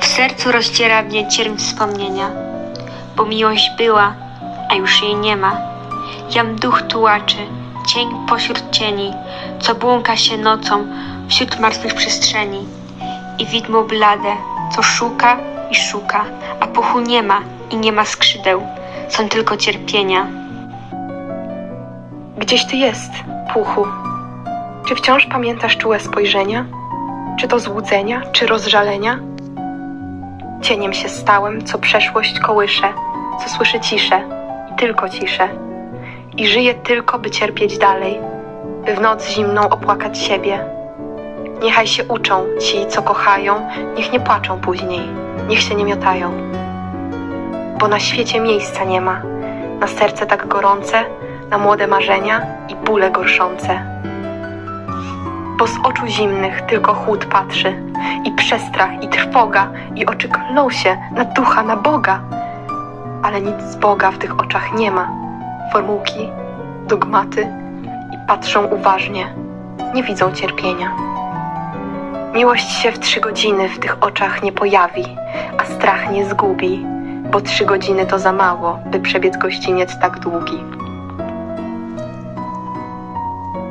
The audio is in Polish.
W sercu rozdziera mnie cierń wspomnienia, bo miłość była, a już jej nie ma. Jam duch tułaczy, cień pośród cieni, co błąka się nocą wśród martwych przestrzeni. I widmo blade, co szuka i szuka, a puchu nie ma i nie ma skrzydeł, są tylko cierpienia. Gdzieś ty jest, puchu. Czy wciąż pamiętasz czułe spojrzenia? Czy to złudzenia, czy rozżalenia? Cieniem się stałem, co przeszłość kołysze, co słyszy ciszę i tylko ciszę. I żyję tylko, by cierpieć dalej, by w noc zimną opłakać siebie. Niechaj się uczą ci, co kochają, niech nie płaczą później, niech się nie miotają. Bo na świecie miejsca nie ma, na serce tak gorące, na młode marzenia i bóle gorszące. Bo z oczu zimnych tylko chłód patrzy, i przestrach, i trwoga, i oczy klną się na ducha, na Boga. Ale nic z Boga w tych oczach nie ma. Formułki, dogmaty i patrzą uważnie, nie widzą cierpienia. Miłość się w trzy godziny w tych oczach nie pojawi, a strach nie zgubi, bo trzy godziny to za mało, by przebiec gościniec tak długi.